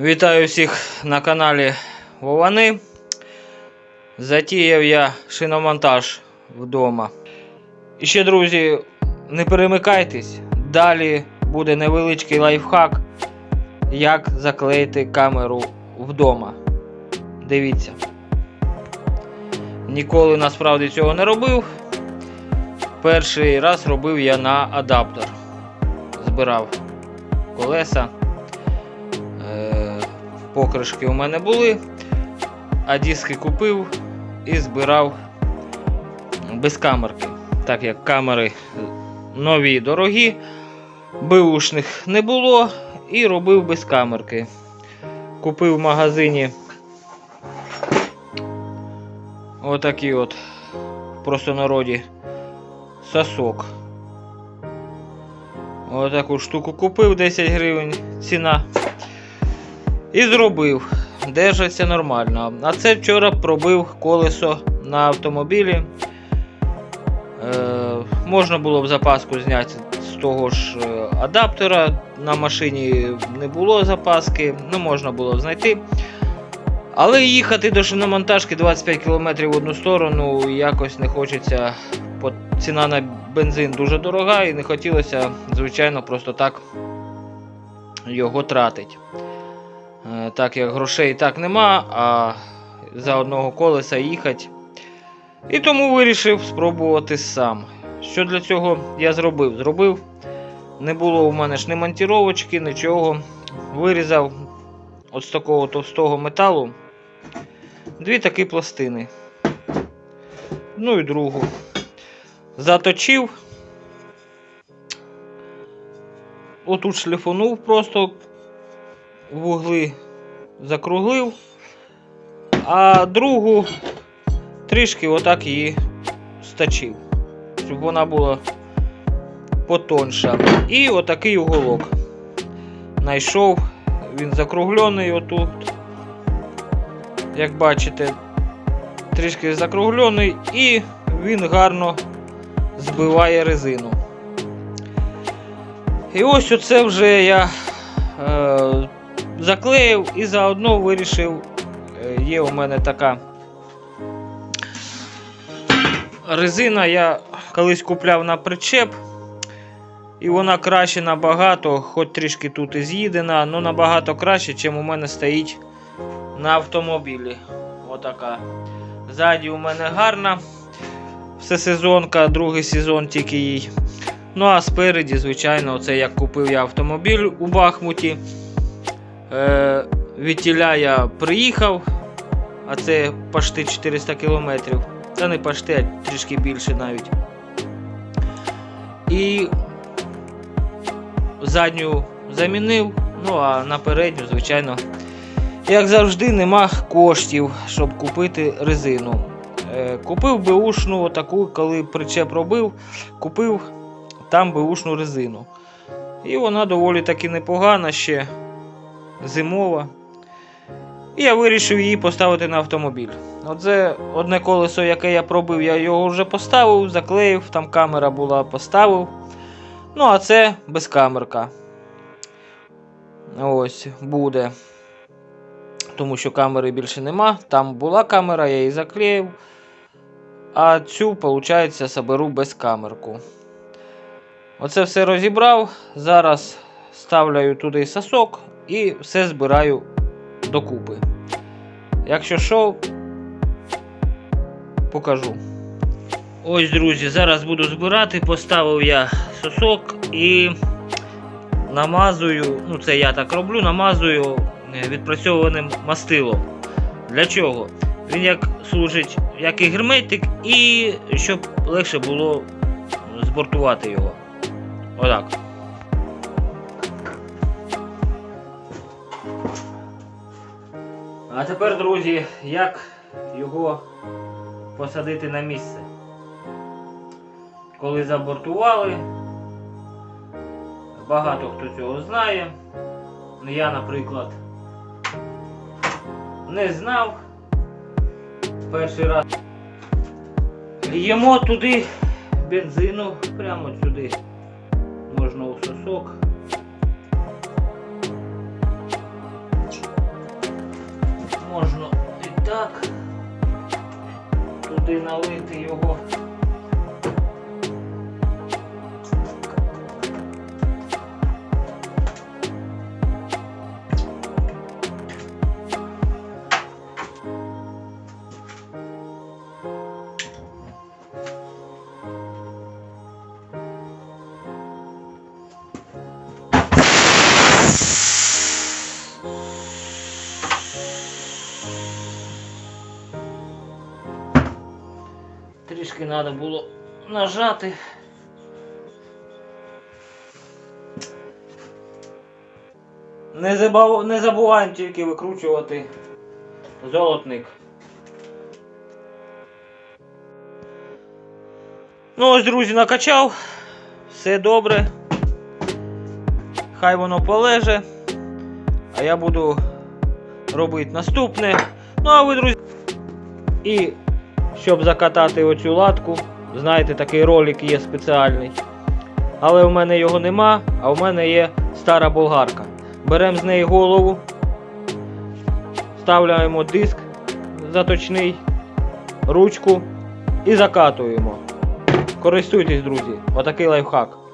Вітаю всіх на каналі Вовани. Затіяв я шиномонтаж вдома. І ще, друзі, не перемикайтесь. Далі буде невеличкий лайфхак, як заклеїти камеру вдома. Дивіться. Ніколи насправді цього не робив. Перший раз робив я на адаптер. Збирав колеса. Покришки у мене були, а диски купив і збирав без камерки. Так як камери нові дорогі, беушних не було і робив без камерки. Купив в магазині отакий от в простонароді сосок. Отаку штуку купив 10 гривень ціна. І зробив. Держиться нормально. А це вчора пробив колесо на автомобілі. Е, можна було б запаску зняти з того ж е, адаптера. На машині не було запаски, ну можна було б знайти. Але їхати до шиномонтажки 25 км в одну сторону якось не хочеться. Бо Ціна на бензин дуже дорога і не хотілося, звичайно, просто так його тратить. Е, Так як грошей так нема, а за одного колеса їхати. І тому вирішив спробувати сам. Що для цього я зробив? Зробив. Не було у мене ж ні монтіровочки, нічого. Вирізав от з такого товстого металу дві такі пластини. Ну і другу. Заточив. Отут шліфонув просто вугли закруглив, а другу трішки отак її стачив, щоб вона була потонша. І отакий уголок. Найшов, він закруглений отут. Як бачите, трішки закруглений і він гарно збиває резину. І ось оце вже я заклеїв і заодно вирішив, е, є у мене така резина, я колись купляв на причеп, і вона краще набагато, хоч трішки тут і з'їдена, але набагато краще, ніж у мене стоїть на автомобілі. Отака. Ззаді у мене гарна всесезонка, другий сезон тільки їй. Ну а спереді, звичайно, це як купив я автомобіль у Бахмуті. Е, від тіля я приїхав, а це почти 400 кілометрів. Це не почти, а трішки більше навіть. І задню замінив, ну а на передню, звичайно, як завжди, нема коштів, щоб купити резину. Е, купив беушну таку, коли причеп робив, купив там беушну резину. І вона доволі таки непогана ще зимова. І я вирішив її поставити на автомобіль. Оце одне колесо, яке я пробив, я його вже поставив, заклеїв, там камера була, поставив. Ну, а це безкамерка. Ось буде. Тому що камери більше нема. Там була камера, я її заклеїв. А цю, виходить, соберу без камерку. Оце все розібрав. Зараз ставляю туди сосок і все збираю докупи. Якщо що, покажу. Ось, друзі, зараз буду збирати. Поставив я сосок і намазую, ну це я так роблю, намазую е, відпрацьованим мастилом. Для чого? Він як служить як і герметик, і щоб легше було збортувати його. Отак. А тепер, друзі, як його посадити на місце. Коли забортували, багато хто цього знає. Я, наприклад, не знав. Перший раз льємо туди бензину, прямо сюди можна у сосок. Так. Туди налити його. Трішки треба було нажати. Не, забав... не забуваємо тільки викручувати золотник. Ну ось, друзі, накачав. Все добре. Хай воно полеже. А я буду робити наступне. Ну а ви, друзі. І щоб закатати оцю латку, знаєте, такий ролик є спеціальний. Але в мене його нема, а в мене є стара болгарка. Беремо з неї голову, ставляємо диск заточний, ручку і закатуємо. Користуйтесь, друзі, отакий лайфхак.